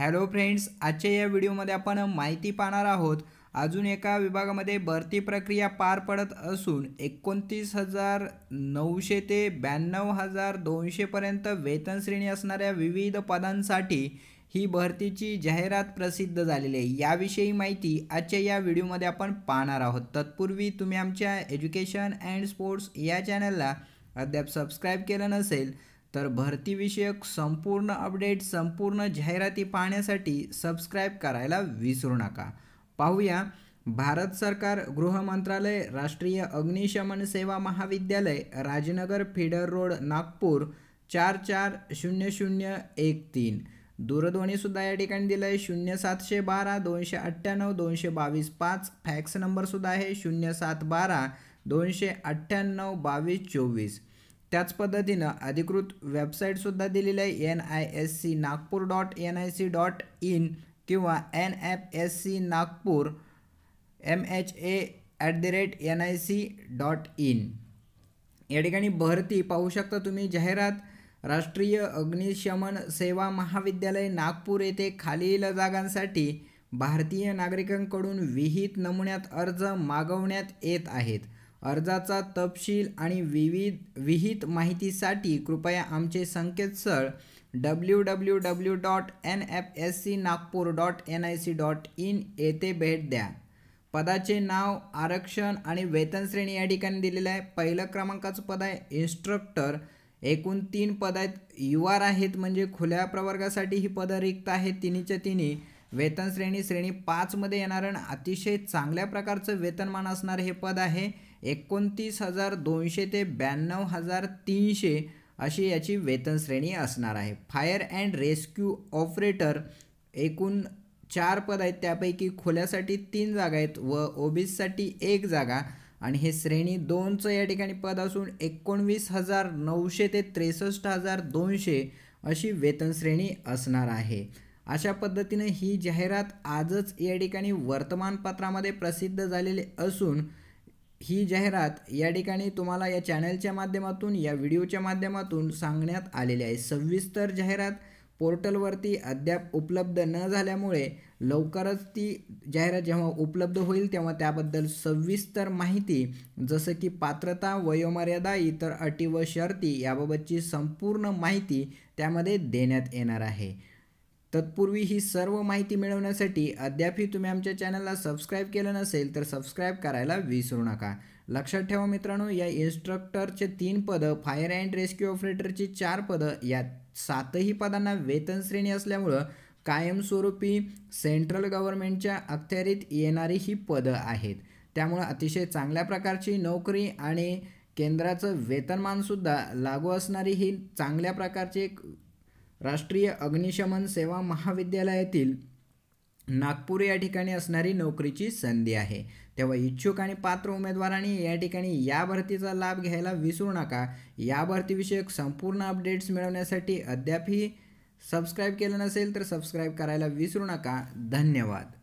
Hello friends आजच्या या व्हिडिओमध्ये आपण माहिती पाहणार आहोत अजून एका विभागामध्ये भरती प्रक्रिया पार पडत असून एकोणतीस हजार नऊशे ते ब्याण्णव हजार दोनशेपर्यंत वेतन श्रेणी असणाऱ्या विविध पदांसाठी ही भरतीची जाहिरात प्रसिद्ध झालेली आहे. याविषयी माहिती आजच्या या व्हिडिओमध्ये आपण पाहणार आहोत. तत्पूर्वी तुम्ही आमच्या एज्युकेशन अँड स्पोर्ट्स या चॅनलला अद्याप सबस्क्राईब केलं नसेल तर भरतीविषयक संपूर्ण अपडेट संपूर्ण जाहिराती पाहण्यासाठी सबस्क्राईब करायला विसरू नका. पाहूया भारत सरकार गृह मंत्रालय राष्ट्रीय अग्निशमन सेवा महाविद्यालय राजनगर फिडर रोड नागपूर चार चार शून्य शून्य एक तीन. दूरध्वनीसुद्धा या ठिकाणी दिलं आहे शून्य सातशे बारा दोनशे अठ्ठ्याण्णव दोनशे बावीस पाच. फॅक्स नंबरसुद्धा आहे शून्य सात बारा दोनशे अठ्ठ्याण्णव बावीस चोवीस. त्याच पद्धतीनं अधिकृत वेबसाईटसुद्धा दिलेली आहे N I S C Nagpur dot N I C dot in किंवा N F S C Nagpur M H A at the rate N I C dot in या ठिकाणी भरती पाहू शकता तुम्ही जाहिरात. राष्ट्रीय अग्निशमन सेवा महाविद्यालय नागपूर येथे खालील जागांसाठी भारतीय नागरिकांकडून विहित नमुन्यात अर्ज मागवण्यात येत आहेत. अर्जाचा तपशील आणि विविध विहित माहितीसाठी कृपया आमचे संकेतस्थळ W W W dot N F S C Nagpur dot N I C dot in येथे भेट द्या. पदाचे नाव आरक्षण आणि वेतन श्रेणी या ठिकाणी दिलेलं आहे. पहिलं क्रमांकाचं पद आहे इन्स्ट्रक्टर एकूण तीन पद आहेत यू आर आहेत म्हणजे खुल्या प्रवर्गासाठी ही पदं रिक्त आहेत. तिन्हीच्या तिन्ही वेतन श्रेणी श्रेणी पाचमध्ये येणारं अतिशय चांगल्या प्रकारचं वेतनमान असणारं हे पद आहे. एकोणतीस हजार दोनशे ते ब्याण्णव हजार तीनशे अशी याची वेतन श्रेणी असणार आहे. फायर अँड रेस्क्यू ऑपरेटर एकूण चार पद आहेत. त्यापैकी खोल्यासाठी तीन जागा आहेत व ओबीसीसाठी एक जागा आणि हे श्रेणी दोनचं या ठिकाणी पद असून एकोणवीस हजार नऊशे ते त्रेसष्ट हजार दोनशे अशी वेतन श्रेणी असणार आहे. अशा पद्धतीने ही जाहिरात आजच या ठिकाणी वर्तमानपत्रामध्ये प्रसिद्ध झालेली असून ही जाहिरात या ठिकाणी तुम्हाला या चॅनलच्या माध्यमातून या व्हिडिओच्या माध्यमातून सांगण्यात आलेली आहे. सविस्तर जाहिरात पोर्टलवरती अद्याप उपलब्ध न झाल्यामुळे लवकरच ती जाहिरात जेव्हा उपलब्ध होईल तेव्हा त्याबद्दल सविस्तर माहिती जसं की पात्रता वयोमर्यादा इतर अटी व शर्ती याबाबतची संपूर्ण माहिती त्यामध्ये देण्यात येणार आहे. तत्पूर्वी ही सर्व माहिती मिळवण्यासाठी अद्यापही तुम्ही आमच्या चॅनलला सबस्क्राईब केलं नसेल तर सबस्क्राईब करायला विसरू नका. लक्षात ठेवा मित्रांनो या इन्स्ट्रक्टरचे तीन पदं फायर अँड रेस्क्यू ऑपरेटरची चार पदं या सातही पदांना वेतन श्रेणी असल्यामुळं कायमस्वरूपी सेंट्रल गव्हर्नमेंटच्या अखत्यारीत येणारी ही पदं आहेत. त्यामुळं अतिशय चांगल्या प्रकारची नोकरी आणि केंद्राचं वेतनमानसुद्धा लागू असणारी ही चांगल्या प्रकारची एक राष्ट्रीय अग्निशमन सेवा महाविद्यालयातील नागपूर या ठिकाणी असणारी नोकरीची संधी आहे. तेव्हा इच्छुक आणि पात्र उमेदवारांनी या ठिकाणी या भरतीचा लाभ घ्यायला विसरू नका. या भरतीविषयक संपूर्ण अपडेट्स मिळवण्यासाठी अद्यापही सबस्क्राईब केलं नसेल तर सबस्क्राईब करायला विसरू नका. धन्यवाद.